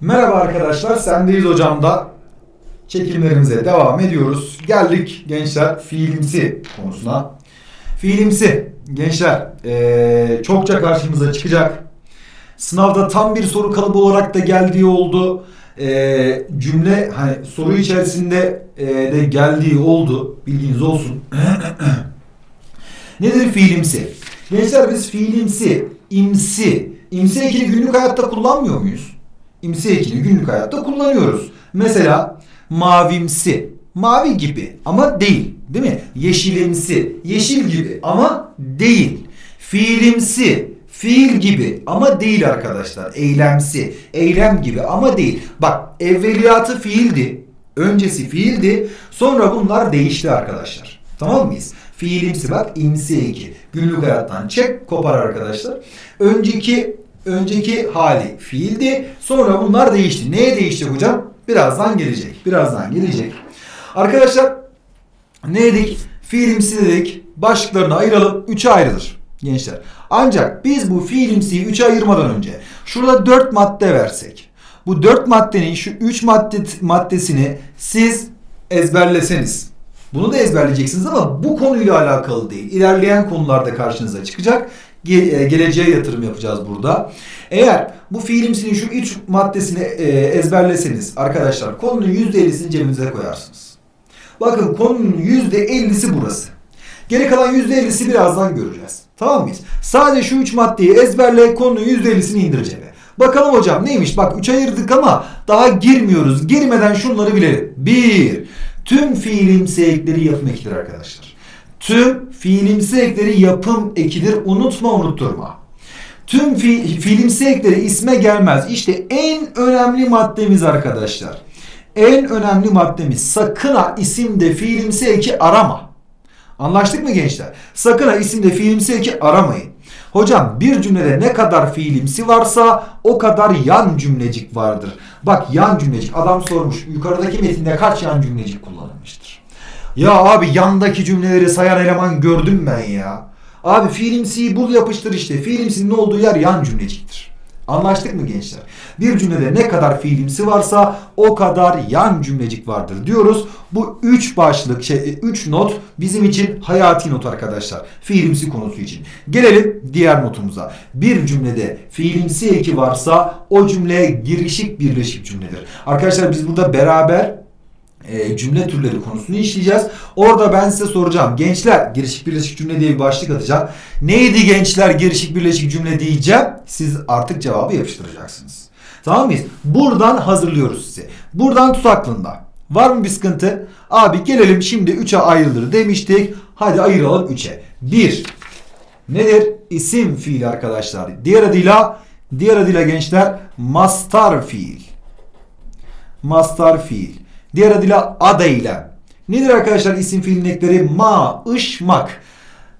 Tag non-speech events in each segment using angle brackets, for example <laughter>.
Merhaba arkadaşlar, sendeyiz hocamda çekimlerimize devam ediyoruz. Geldik gençler fiilimsi konusuna. Fiilimsi gençler eee, çokça karşımıza çıkacak. Sınavda tam bir soru kalıbı olarak da geldiği oldu. Eee, cümle hani soru içerisinde eee, de geldiği oldu. Bilginiz olsun. <clears throat> Nedir fiilimsi? Gençler biz fiilimsi, imsi, imsi ekini günlük hayatta kullanmıyor muyuz? İmsi ekini günlük hayatta kullanıyoruz. Mesela mavimsi, mavi gibi ama değil. Değil mi? Yeşilimsi, yeşil gibi ama değil. Fiilimsi, fiil gibi ama değil arkadaşlar. Eylemsi, eylem gibi ama değil. Bak evveliyatı fiildi, öncesi fiildi, sonra bunlar değişti arkadaşlar. Tamam mıyız? Fiilimsi bak imsi eki. Günlük hayattan çek kopar arkadaşlar. Önceki önceki hali fiildi. Sonra bunlar değişti. Neye değişti hocam? Birazdan gelecek. Birazdan gelecek. Arkadaşlar ne dedik? Fiilimsi dedik. Başlıklarını ayıralım. Üçe ayrılır gençler. Ancak biz bu fiilimsiyi üçe ayırmadan önce şurada dört madde versek. Bu dört maddenin şu üç madde, maddesini siz ezberleseniz. Bunu da ezberleyeceksiniz ama bu konuyla alakalı değil. İlerleyen konularda karşınıza çıkacak. E, geleceğe yatırım yapacağız burada. Eğer bu fiilimsinin şu üç maddesini e, ezberleseniz arkadaşlar konunun %50'sini cebinize koyarsınız. Bakın konunun %50'si burası. Geri kalan %50'si birazdan göreceğiz. Tamam mıyız? Sadece şu üç maddeyi ezberle konunun %50'sini indir cebe. Bakalım hocam neymiş? Bak 3 ayırdık ama daha girmiyoruz. Girmeden şunları bilelim. 1. Tüm fiilimsi ekleri yapım arkadaşlar. Tüm fiilimsi ekleri yapım ekidir. Unutma unutturma. Tüm fi, fiilimsi ekleri isme gelmez. İşte en önemli maddemiz arkadaşlar. En önemli maddemiz sakın ha isimde fiilimsi eki arama. Anlaştık mı gençler? Sakın ha isimde fiilimsi eki aramayın. Hocam bir cümlede ne kadar fiilimsi varsa o kadar yan cümlecik vardır. Bak yan cümlecik adam sormuş yukarıdaki metinde kaç yan cümlecik kullanılmıştır? Ya abi yandaki cümleleri sayan eleman gördüm ben ya. Abi fiilimsiyi bul yapıştır işte. Fiilimsinin olduğu yer yan cümleciktir. Anlaştık mı gençler? Bir cümlede ne kadar fiilimsi varsa o kadar yan cümlecik vardır diyoruz. Bu üç başlık, şey, üç not bizim için hayati not arkadaşlar. Fiilimsi konusu için. Gelelim diğer notumuza. Bir cümlede fiilimsi eki varsa o cümle girişik birleşik cümledir. Arkadaşlar biz burada beraber e, cümle türleri konusunu işleyeceğiz. Orada ben size soracağım. Gençler girişik birleşik cümle diye bir başlık atacağım. Neydi gençler girişik birleşik cümle diyeceğim. Siz artık cevabı yapıştıracaksınız. Tamam mıyız? Buradan hazırlıyoruz sizi. Buradan tut aklında. Var mı bir sıkıntı? Abi gelelim şimdi 3'e ayrılır demiştik. Hadi ayıralım 3'e. 1. Nedir? İsim fiil arkadaşlar. Diğer adıyla diğer adıyla gençler mastar fiil. Mastar fiil. Diğer adıyla ad eylem. Nedir arkadaşlar isim fiilin ekleri? Ma, ış, mak.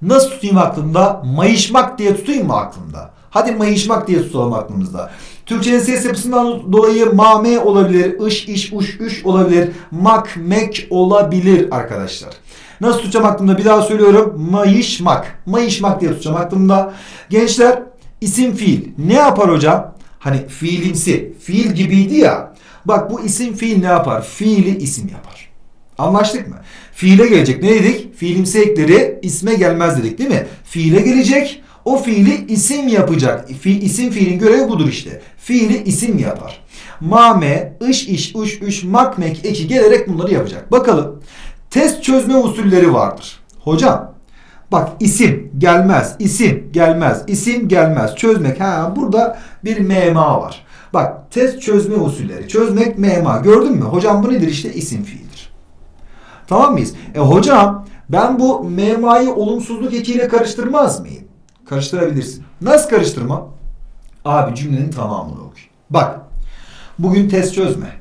Nasıl tutayım aklımda? Mayışmak diye tutayım mı aklımda? Hadi mayışmak diye tutalım aklımızda. Türkçenin ses yapısından dolayı mame olabilir, ış, iş, uş, üş olabilir, mak, mek olabilir arkadaşlar. Nasıl tutacağım aklımda? Bir daha söylüyorum. Mayışmak. Mayışmak diye tutacağım aklımda. Gençler isim fiil. Ne yapar hocam? Hani fiilimsi. Fiil gibiydi ya. Bak bu isim fiil ne yapar? Fiili isim yapar. Anlaştık mı? Fiile gelecek. Ne dedik? Fiilimsi ekleri isme gelmez dedik değil mi? Fiile gelecek. O fiili isim yapacak. Fi, isim fiilin görevi budur işte. Fiili isim yapar. Mame, ış, iş, uş, üş, mak, mek, eki gelerek bunları yapacak. Bakalım. Test çözme usulleri vardır. Hocam Bak isim gelmez, isim gelmez, isim gelmez. Çözmek. Ha burada bir mema var. Bak test çözme usulleri. Çözmek mema. Gördün mü? Hocam bu nedir? İşte isim fiildir. Tamam mıyız? E hocam ben bu memayı olumsuzluk ekiyle karıştırmaz mıyım? Karıştırabilirsin. Nasıl karıştırma? Abi cümlenin tamamını oku. Bak. Bugün test çözme.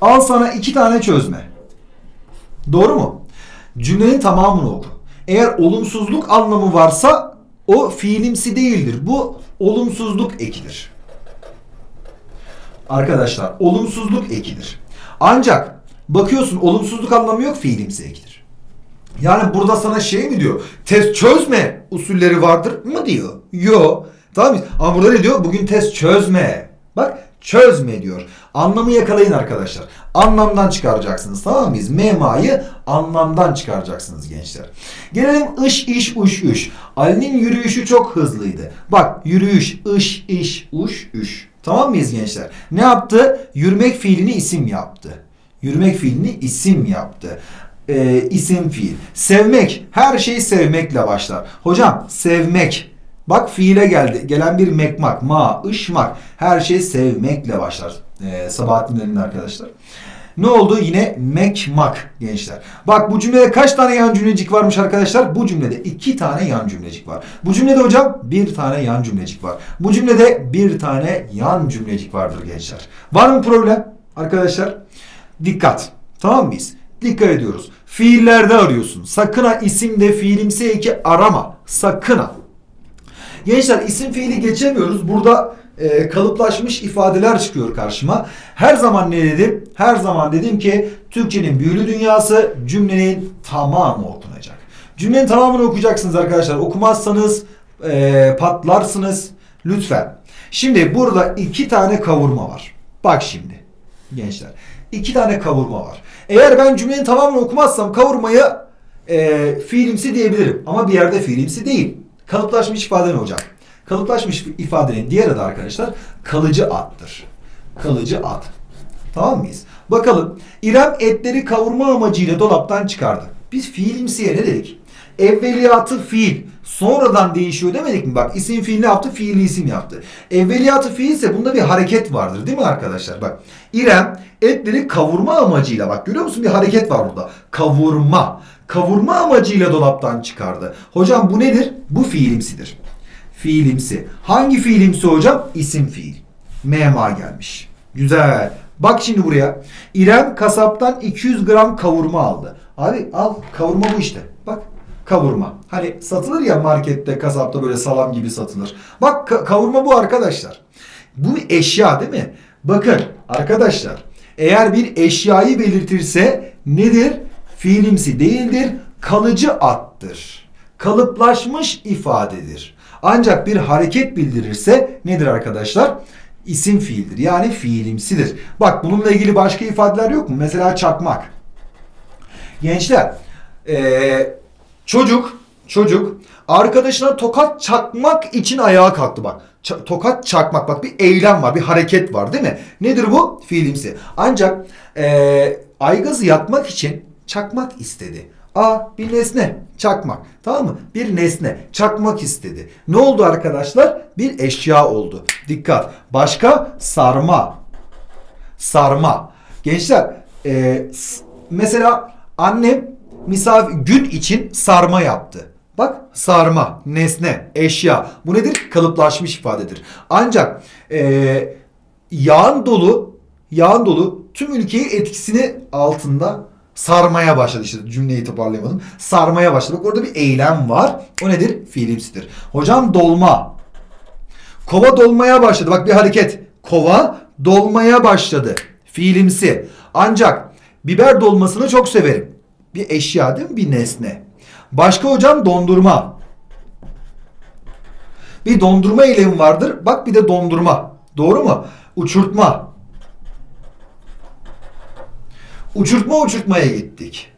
Al sana iki tane çözme. Doğru mu? Cümlenin tamamını oku. Eğer olumsuzluk anlamı varsa o fiilimsi değildir. Bu olumsuzluk ekidir. Arkadaşlar olumsuzluk ekidir. Ancak bakıyorsun olumsuzluk anlamı yok fiilimsi ekidir. Yani burada sana şey mi diyor? Test çözme usulleri vardır mı diyor? Yo. Tamam mı? Ama burada ne diyor? Bugün test çözme. Bak çözme diyor. Anlamı yakalayın arkadaşlar. Anlamdan çıkaracaksınız tamam mıyız? Mema'yı anlamdan çıkaracaksınız gençler. Gelelim ış iş uş üş. Ali'nin yürüyüşü çok hızlıydı. Bak yürüyüş ış iş uş üş. Tamam mıyız gençler? Ne yaptı? Yürümek fiilini isim yaptı. Yürümek fiilini isim yaptı. Ee, isim fiil. Sevmek. Her şey sevmekle başlar. Hocam sevmek. Bak fiile geldi. Gelen bir mekmak. Ma, ışmak. Her şey sevmekle başlar. Ee, Sabahattin Ali'nin arkadaşlar. Ne oldu? Yine mekmak gençler. Bak bu cümlede kaç tane yan cümlecik varmış arkadaşlar? Bu cümlede iki tane yan cümlecik var. Bu cümlede hocam bir tane yan cümlecik var. Bu cümlede bir tane yan cümlecik vardır gençler. Var mı problem arkadaşlar? Dikkat. Tamam mıyız? Dikkat ediyoruz. Fiillerde arıyorsun. Sakın ha isimde fiilimsi eki arama. Sakın ha. Gençler isim fiili geçemiyoruz. Burada e, kalıplaşmış ifadeler çıkıyor karşıma. Her zaman ne dedim? Her zaman dedim ki Türkçenin büyülü dünyası cümlenin tamamı okunacak. Cümlenin tamamını okuyacaksınız arkadaşlar. Okumazsanız e, patlarsınız. Lütfen. Şimdi burada iki tane kavurma var. Bak şimdi gençler. iki tane kavurma var. Eğer ben cümlenin tamamını okumazsam kavurmayı e, fiilimsi diyebilirim. Ama bir yerde fiilimsi değil. Kalıplaşmış ifade ne hocam? Kalıplaşmış ifadenin diğer adı arkadaşlar kalıcı addır. Kalıcı ad. Tamam mıyız? Bakalım İrem etleri kavurma amacıyla dolaptan çıkardı. Biz fiilimsiye ne dedik? Evveliyatı fiil. Sonradan değişiyor demedik mi? Bak isim fiil ne yaptı? Fiili isim yaptı. Evveliyatı fiil ise bunda bir hareket vardır değil mi arkadaşlar? Bak İrem etleri kavurma amacıyla bak görüyor musun? Bir hareket var burada. Kavurma. Kavurma amacıyla dolaptan çıkardı. Hocam bu nedir? Bu fiilimsidir. Fiilimsi. Hangi fiilimsi hocam? İsim fiil. Mema gelmiş. Güzel. Bak şimdi buraya. İrem kasaptan 200 gram kavurma aldı. Abi al kavurma bu işte. Bak kavurma. Hani satılır ya markette kasapta böyle salam gibi satılır. Bak ka- kavurma bu arkadaşlar. Bu eşya değil mi? Bakın arkadaşlar eğer bir eşyayı belirtirse nedir? Fiilimsi değildir. Kalıcı attır. Kalıplaşmış ifadedir. Ancak bir hareket bildirirse nedir arkadaşlar? İsim fiildir. Yani fiilimsidir. Bak bununla ilgili başka ifadeler yok mu? Mesela çakmak. Gençler, eee, çocuk, çocuk arkadaşına tokat çakmak için ayağa kalktı bak. Ça- tokat çakmak bak bir eylem var, bir hareket var değil mi? Nedir bu? Fiilimsi. Ancak eee aygazı yakmak için çakmak istedi. A bir nesne çakmak. Tamam mı? Bir nesne çakmak istedi. Ne oldu arkadaşlar? Bir eşya oldu. Dikkat. Başka sarma. Sarma. Gençler e, mesela annem misafir gün için sarma yaptı. Bak sarma, nesne, eşya. Bu nedir? Kalıplaşmış ifadedir. Ancak e, yağın dolu, yağın dolu tüm ülkeyi etkisini altında sarmaya başladı işte cümleyi toparlayamadım. Sarmaya başladı. Bak orada bir eylem var. O nedir? Fiilimsidir. Hocam dolma. Kova dolmaya başladı. Bak bir hareket. Kova dolmaya başladı. Fiilimsi. Ancak biber dolmasını çok severim. Bir eşya değil mi? Bir nesne. Başka hocam dondurma. Bir dondurma eylemi vardır. Bak bir de dondurma. Doğru mu? Uçurtma. Uçurtma uçurtmaya gittik.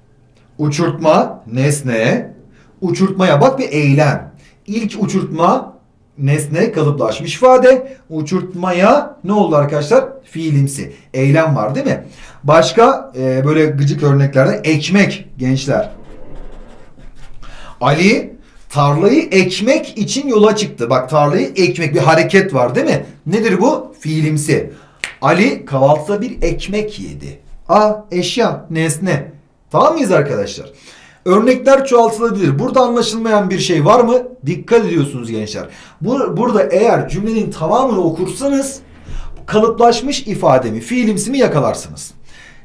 Uçurtma nesneye, uçurtmaya bak bir eylem. İlk uçurtma nesne kalıplaşmış ifade. Uçurtmaya ne oldu arkadaşlar? Fiilimsi. Eylem var değil mi? Başka e, böyle gıcık örneklerde ekmek gençler. Ali tarlayı ekmek için yola çıktı. Bak tarlayı ekmek bir hareket var değil mi? Nedir bu? Fiilimsi. Ali kahvaltıda bir ekmek yedi. A eşya, nesne. Tamam mıyız arkadaşlar? Örnekler çoğaltılabilir. Burada anlaşılmayan bir şey var mı? Dikkat ediyorsunuz gençler. Bu, burada eğer cümlenin tamamını okursanız kalıplaşmış ifademi, fiilimsi mi yakalarsınız?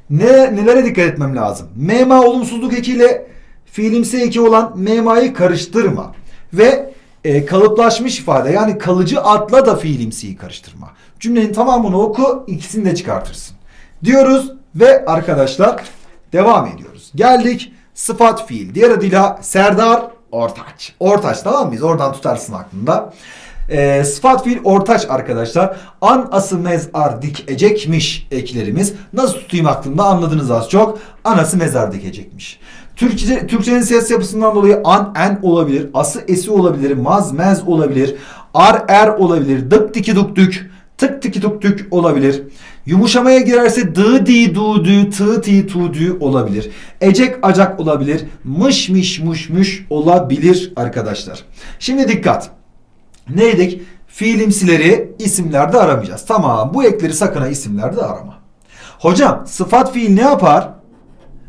Ne, nelere dikkat etmem lazım? Mema olumsuzluk ekiyle fiilimsi eki olan memayı karıştırma. Ve e, kalıplaşmış ifade yani kalıcı adla da fiilimsiyi karıştırma. Cümlenin tamamını oku ikisini de çıkartırsın. Diyoruz ve arkadaşlar devam ediyoruz. Geldik sıfat fiil. Diğer adıyla Serdar Ortaç. Ortaç tamam mıyız? Oradan tutarsın aklında. Ee, sıfat fiil ortaç arkadaşlar. An ası mezar dikecekmiş eklerimiz. Nasıl tutayım aklımda anladınız az çok. Anası mezar dikecekmiş. Türkçe, Türkçenin ses yapısından dolayı an en olabilir. Ası esi olabilir. Maz mez olabilir. Ar er olabilir. Dık diki duk dük. Tık tiki tuk tük olabilir. Yumuşamaya girerse dı di du dü tı ti tu dü olabilir. Ecek acak olabilir. Mış miş muş muş olabilir arkadaşlar. Şimdi dikkat. Neydik? Fiilimsileri isimlerde aramayacağız. Tamam bu ekleri sakın isimlerde arama. Hocam sıfat fiil ne yapar?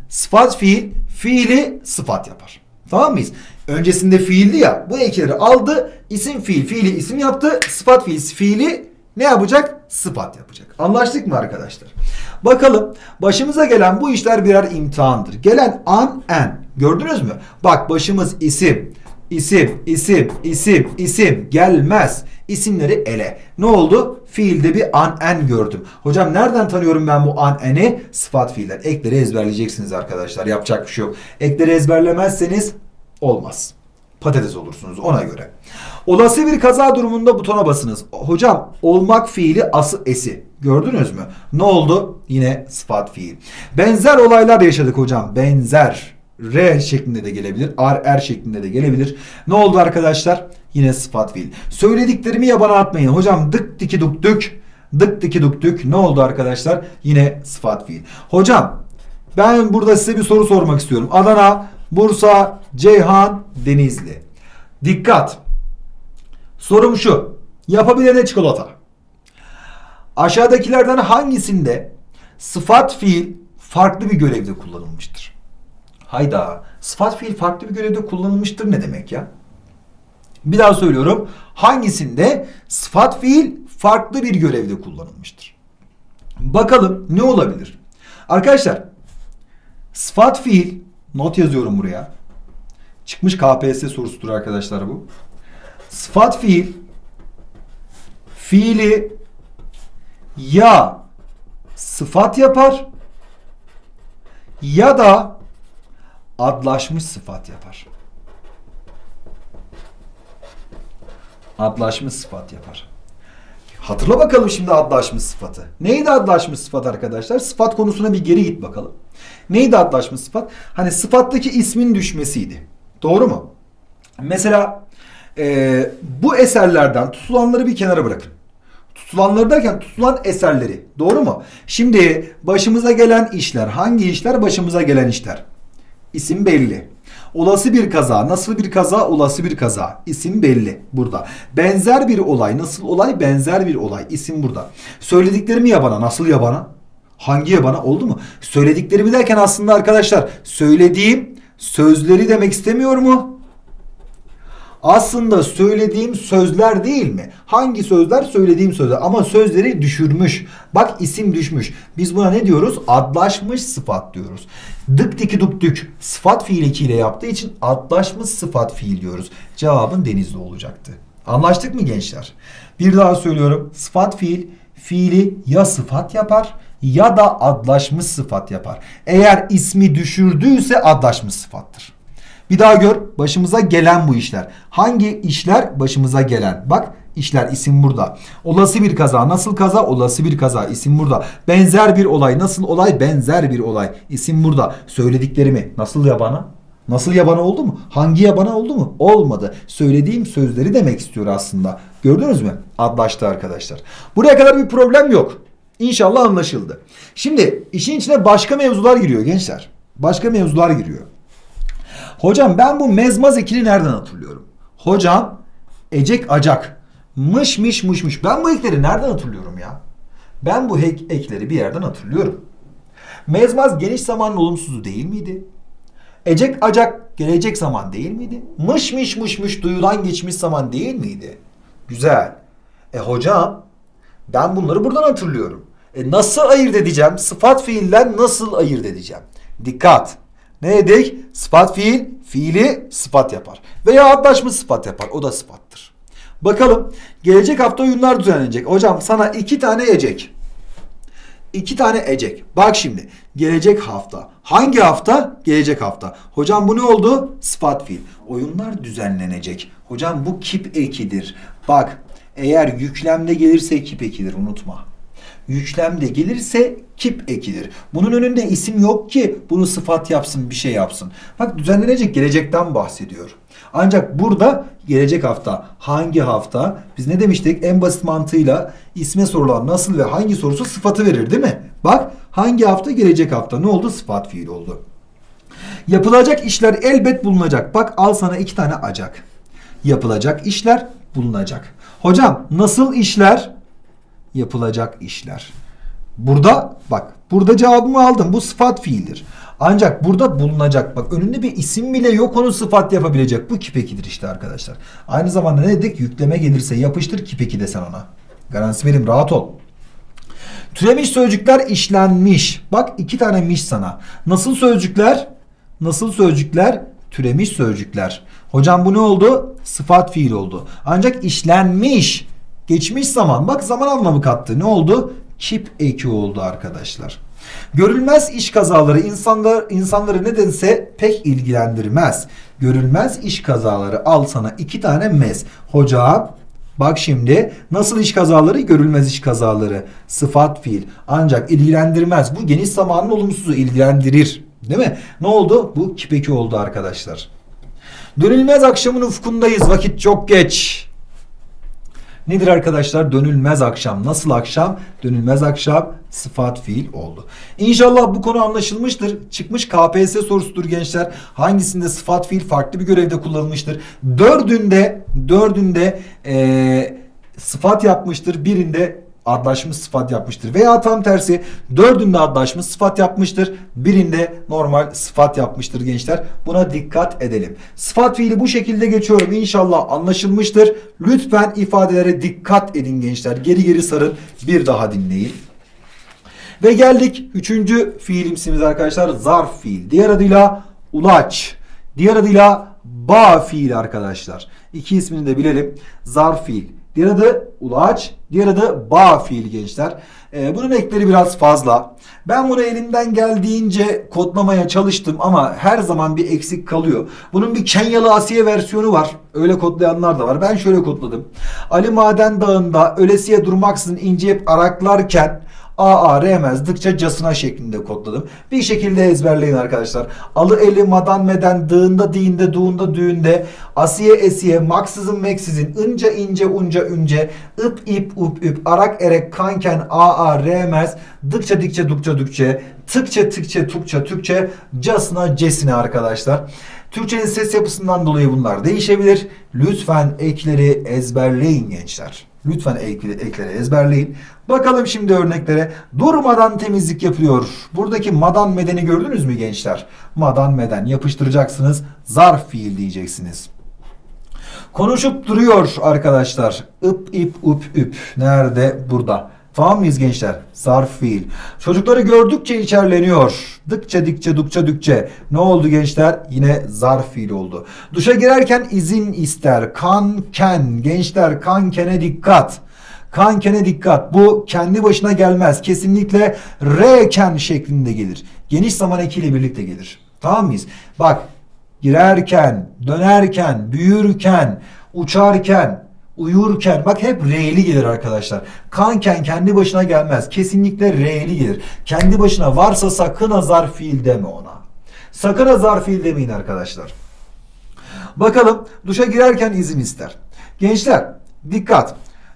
Sıfat fiil fiili sıfat yapar. Tamam mıyız? Öncesinde fiildi ya bu ekleri aldı isim fiil fiili isim yaptı sıfat fiil fiili ne yapacak? Sıfat yapacak. Anlaştık mı arkadaşlar? Bakalım başımıza gelen bu işler birer imtihandır. Gelen an en gördünüz mü? Bak başımız isim isim isim isim isim gelmez isimleri ele. Ne oldu? Fiilde bir an en gördüm. Hocam nereden tanıyorum ben bu an eni? Sıfat fiiller. Ekleri ezberleyeceksiniz arkadaşlar. Yapacak bir şey yok. Ekleri ezberlemezseniz olmaz. Patates olursunuz ona göre. Olası bir kaza durumunda butona basınız. Hocam olmak fiili ası esi. Gördünüz mü? Ne oldu? Yine sıfat fiil. Benzer olaylar yaşadık hocam. Benzer. R şeklinde de gelebilir. R, er şeklinde de gelebilir. Ne oldu arkadaşlar? Yine sıfat fiil. Söylediklerimi yabana atmayın. Hocam dık diki duk dük. Dık diki duk dük. Ne oldu arkadaşlar? Yine sıfat fiil. Hocam ben burada size bir soru sormak istiyorum. Adana, Bursa, Ceyhan, Denizli. Dikkat. Sorum şu. Yapabilene çikolata. Aşağıdakilerden hangisinde sıfat fiil farklı bir görevde kullanılmıştır? Hayda. Sıfat fiil farklı bir görevde kullanılmıştır ne demek ya? Bir daha söylüyorum. Hangisinde sıfat fiil farklı bir görevde kullanılmıştır? Bakalım ne olabilir? Arkadaşlar sıfat fiil not yazıyorum buraya. Çıkmış KPSS sorusudur arkadaşlar bu. Sıfat fiil fiili ya sıfat yapar ya da adlaşmış sıfat yapar. Adlaşmış sıfat yapar. Hatırla bakalım şimdi adlaşmış sıfatı. Neydi adlaşmış sıfat arkadaşlar? Sıfat konusuna bir geri git bakalım. Neydi adlaşmış sıfat? Hani sıfattaki ismin düşmesiydi. Doğru mu? Mesela e, bu eserlerden tutulanları bir kenara bırakın. Tutulanları derken tutulan eserleri. Doğru mu? Şimdi başımıza gelen işler. Hangi işler? Başımıza gelen işler. İsim belli. Olası bir kaza, nasıl bir kaza, olası bir kaza. İsim belli burada. Benzer bir olay, nasıl olay, benzer bir olay. İsim burada. Söylediklerimi yabana, nasıl yabana? Hangi yabana oldu mu? Söylediklerimi derken aslında arkadaşlar söylediğim sözleri demek istemiyor mu? Aslında söylediğim sözler değil mi? Hangi sözler? Söylediğim sözler. Ama sözleri düşürmüş. Bak isim düşmüş. Biz buna ne diyoruz? Adlaşmış sıfat diyoruz. Dık diki duk dük sıfat fiil ekiyle yaptığı için adlaşmış sıfat fiil diyoruz. Cevabın denizli olacaktı. Anlaştık mı gençler? Bir daha söylüyorum. Sıfat fiil fiili ya sıfat yapar ya da adlaşmış sıfat yapar. Eğer ismi düşürdüyse adlaşmış sıfattır. Bir daha gör başımıza gelen bu işler. Hangi işler başımıza gelen? Bak işler isim burada. Olası bir kaza nasıl kaza? Olası bir kaza isim burada. Benzer bir olay nasıl olay? Benzer bir olay isim burada. Söylediklerimi nasıl yabana? Nasıl yabana oldu mu? Hangi yabana oldu mu? Olmadı. Söylediğim sözleri demek istiyor aslında. Gördünüz mü? Adlaştı arkadaşlar. Buraya kadar bir problem yok. İnşallah anlaşıldı. Şimdi işin içine başka mevzular giriyor gençler. Başka mevzular giriyor. Hocam ben bu mezmaz ekini nereden hatırlıyorum? Hocam ecek acak. Mış mış mış mış. Ben bu ekleri nereden hatırlıyorum ya? Ben bu ek- ekleri bir yerden hatırlıyorum. Mezmaz geniş zamanın olumsuzu değil miydi? Ecek acak gelecek zaman değil miydi? Mış mış mış mış duyulan geçmiş zaman değil miydi? Güzel. E hocam ben bunları buradan hatırlıyorum. E nasıl ayırt edeceğim? Sıfat fiiller nasıl ayırt edeceğim? Dikkat. Ne dedik? Sıfat fiil, fiili sıfat yapar. Veya adlaşmış sıfat yapar. O da sıfattır. Bakalım. Gelecek hafta oyunlar düzenlenecek. Hocam sana iki tane ecek. iki tane ecek. Bak şimdi gelecek hafta. Hangi hafta? Gelecek hafta. Hocam bu ne oldu? Sıfat fiil. Oyunlar düzenlenecek. Hocam bu kip ekidir. Bak eğer yüklemde gelirse kip ekidir unutma. Yüklemde gelirse kip ekidir. Bunun önünde isim yok ki bunu sıfat yapsın bir şey yapsın. Bak düzenlenecek gelecekten bahsediyor. Ancak burada gelecek hafta hangi hafta biz ne demiştik en basit mantığıyla isme sorulan nasıl ve hangi sorusu sıfatı verir değil mi? Bak hangi hafta gelecek hafta ne oldu sıfat fiil oldu. Yapılacak işler elbet bulunacak. Bak al sana iki tane acak. Yapılacak işler bulunacak. Hocam nasıl işler? Yapılacak işler. Burada bak burada cevabımı aldım. Bu sıfat fiildir. Ancak burada bulunacak. Bak önünde bir isim bile yok onu sıfat yapabilecek. Bu kipekidir işte arkadaşlar. Aynı zamanda ne dedik? Yükleme gelirse yapıştır kipeki de sen ona. Garantisi verim rahat ol. Türemiş sözcükler işlenmiş. Bak iki tane miş sana. Nasıl sözcükler? Nasıl sözcükler? Türemiş sözcükler. Hocam bu ne oldu? Sıfat fiil oldu. Ancak işlenmiş. Geçmiş zaman. Bak zaman anlamı kattı. Ne oldu? Kip eki oldu arkadaşlar. Görülmez iş kazaları insanlar insanları nedense pek ilgilendirmez. Görülmez iş kazaları al sana iki tane mez. Hocam Bak şimdi nasıl iş kazaları görülmez iş kazaları sıfat fiil ancak ilgilendirmez bu geniş zamanın olumsuzu ilgilendirir değil mi? Ne oldu? Bu kipeki oldu arkadaşlar. Dönülmez akşamın ufkundayız vakit çok geç. Nedir arkadaşlar? Dönülmez akşam. Nasıl akşam? Dönülmez akşam sıfat fiil oldu. İnşallah bu konu anlaşılmıştır. Çıkmış KPSS sorusudur gençler. Hangisinde sıfat fiil farklı bir görevde kullanılmıştır? Dördünde dördünde eee, sıfat yapmıştır. Birinde adlaşmış sıfat yapmıştır. Veya tam tersi dördünde adlaşmış sıfat yapmıştır. Birinde normal sıfat yapmıştır gençler. Buna dikkat edelim. Sıfat fiili bu şekilde geçiyorum. İnşallah anlaşılmıştır. Lütfen ifadelere dikkat edin gençler. Geri geri sarın. Bir daha dinleyin. Ve geldik üçüncü fiilimsimiz arkadaşlar zarf fiil. Diğer adıyla ulaç. Diğer adıyla ba fiil arkadaşlar. İki ismini de bilelim. Zarf fiil. Diğer adı ulaç. Diğer adı ba fiil gençler. Ee, bunun ekleri biraz fazla. Ben bunu elimden geldiğince kodlamaya çalıştım ama her zaman bir eksik kalıyor. Bunun bir Kenyalı Asiye versiyonu var. Öyle kodlayanlar da var. Ben şöyle kodladım. Ali Maden Dağı'nda ölesiye durmaksızın inceyip araklarken A remezdıkça casına şeklinde kodladım. Bir şekilde ezberleyin arkadaşlar. Alı eli madan meden dığında dindeduğunda düğünde asiye esiye maksızın meksizin ince ince unca ünce ıp ip up üp arak erek kanken a remez dıkça dikçe dukça dükçe tıkça tıkça tukça tükçe casına cesine arkadaşlar. Türkçenin ses yapısından dolayı bunlar değişebilir. Lütfen ekleri ezberleyin gençler. Lütfen ekleri, ezberleyin. Bakalım şimdi örneklere. Durmadan temizlik yapılıyor. Buradaki madan medeni gördünüz mü gençler? Madan meden yapıştıracaksınız. Zarf fiil diyeceksiniz. Konuşup duruyor arkadaşlar. Ip ip up üp. Nerede? Burada. Tamam mıyız gençler? Zarf fiil. Çocukları gördükçe içerleniyor. Dıkça dikçe dukça dükçe. Ne oldu gençler? Yine zarf fiil oldu. Duşa girerken izin ister. Kan ken. Gençler kan kene dikkat. Kan kene dikkat. Bu kendi başına gelmez. Kesinlikle reken şeklinde gelir. Geniş zaman ekiyle birlikte gelir. Tamam mıyız? Bak girerken, dönerken, büyürken, uçarken, uyurken bak hep R'li gelir arkadaşlar. Kanken kendi başına gelmez. Kesinlikle R'li gelir. Kendi başına varsa sakın ha zarf fiil deme ona. Sakın ha zarf fiil demeyin arkadaşlar. Bakalım duşa girerken izin ister. Gençler dikkat.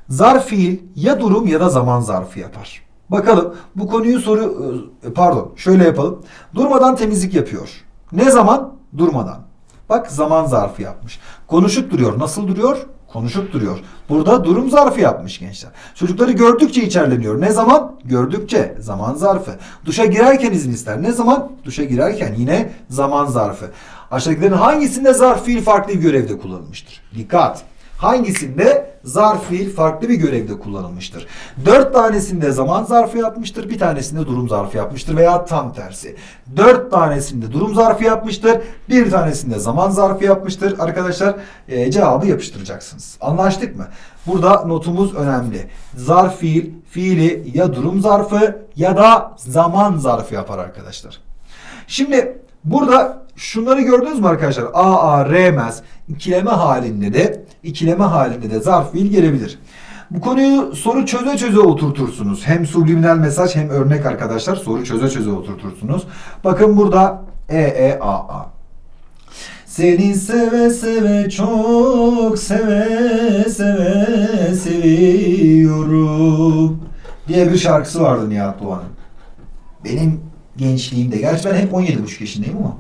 Zarf fiil ya durum ya da zaman zarfı yapar. Bakalım bu konuyu soru e, pardon şöyle yapalım. Durmadan temizlik yapıyor. Ne zaman? Durmadan. Bak zaman zarfı yapmış. Konuşup duruyor. Nasıl duruyor? Konuşup duruyor. Burada durum zarfı yapmış gençler. Çocukları gördükçe içerleniyor. Ne zaman? Gördükçe. Zaman zarfı. Duşa girerken izin ister. Ne zaman? Duşa girerken yine zaman zarfı. Aşağıdakilerin hangisinde zarf fiil farklı bir görevde kullanılmıştır? Dikkat. Hangisinde zarf fiil farklı bir görevde kullanılmıştır. Dört tanesinde zaman zarfı yapmıştır, bir tanesinde durum zarfı yapmıştır veya tam tersi. Dört tanesinde durum zarfı yapmıştır, bir tanesinde zaman zarfı yapmıştır. Arkadaşlar e, cevabı yapıştıracaksınız. Anlaştık mı? Burada notumuz önemli. Zarf fiil, fiili ya durum zarfı ya da zaman zarfı yapar arkadaşlar. Şimdi burada şunları gördünüz mü arkadaşlar? A, A, remez ikileme halinde de ikileme halinde de zarf fiil gelebilir. Bu konuyu soru çöze çöze oturtursunuz. Hem subliminal mesaj hem örnek arkadaşlar soru çöze çöze oturtursunuz. Bakın burada E, E, A, A. Seni seve seve çok seve seve seviyorum diye bir şarkısı vardı Nihat Doğan'ın. Benim gençliğimde. Gerçi ben hep 17,5 yaşındayım ama.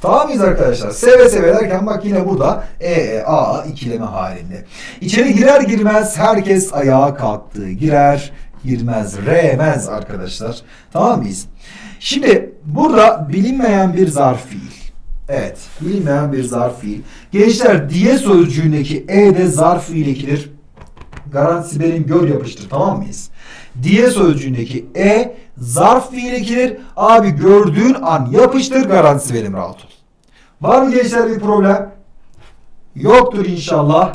Tamam mıyız arkadaşlar? Seve seve derken bak yine burada E, E, A, ikileme halinde. İçeri girer girmez herkes ayağa kalktı. Girer girmez remez arkadaşlar. Tamam mıyız? Şimdi burada bilinmeyen bir zarf fiil. Evet, bilinmeyen bir zarf fiil. Gençler diye sözcüğündeki E de zarf fiil ekilir. Garantisi benim gör yapıştır tamam mıyız? Diye sözcüğündeki E zarf fiil ekilir. Abi gördüğün an yapıştır garantisi benim rahat ol. Var mı gençler bir problem? Yoktur inşallah.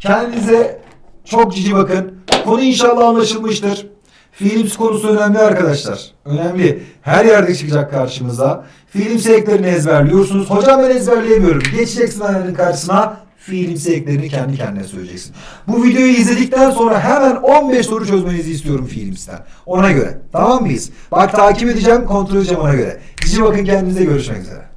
Kendinize çok cici bakın. Konu inşallah anlaşılmıştır. Films konusu önemli arkadaşlar. Önemli. Her yerde çıkacak karşımıza. Films eklerini ezberliyorsunuz. Hocam ben ezberleyemiyorum. Geçeceksin annenin karşısına. Films eklerini kendi kendine söyleyeceksin. Bu videoyu izledikten sonra hemen 15 soru çözmenizi istiyorum Films'ten. Ona göre. Tamam mıyız? Bak takip edeceğim, kontrol edeceğim ona göre. Cici bakın kendinize görüşmek üzere.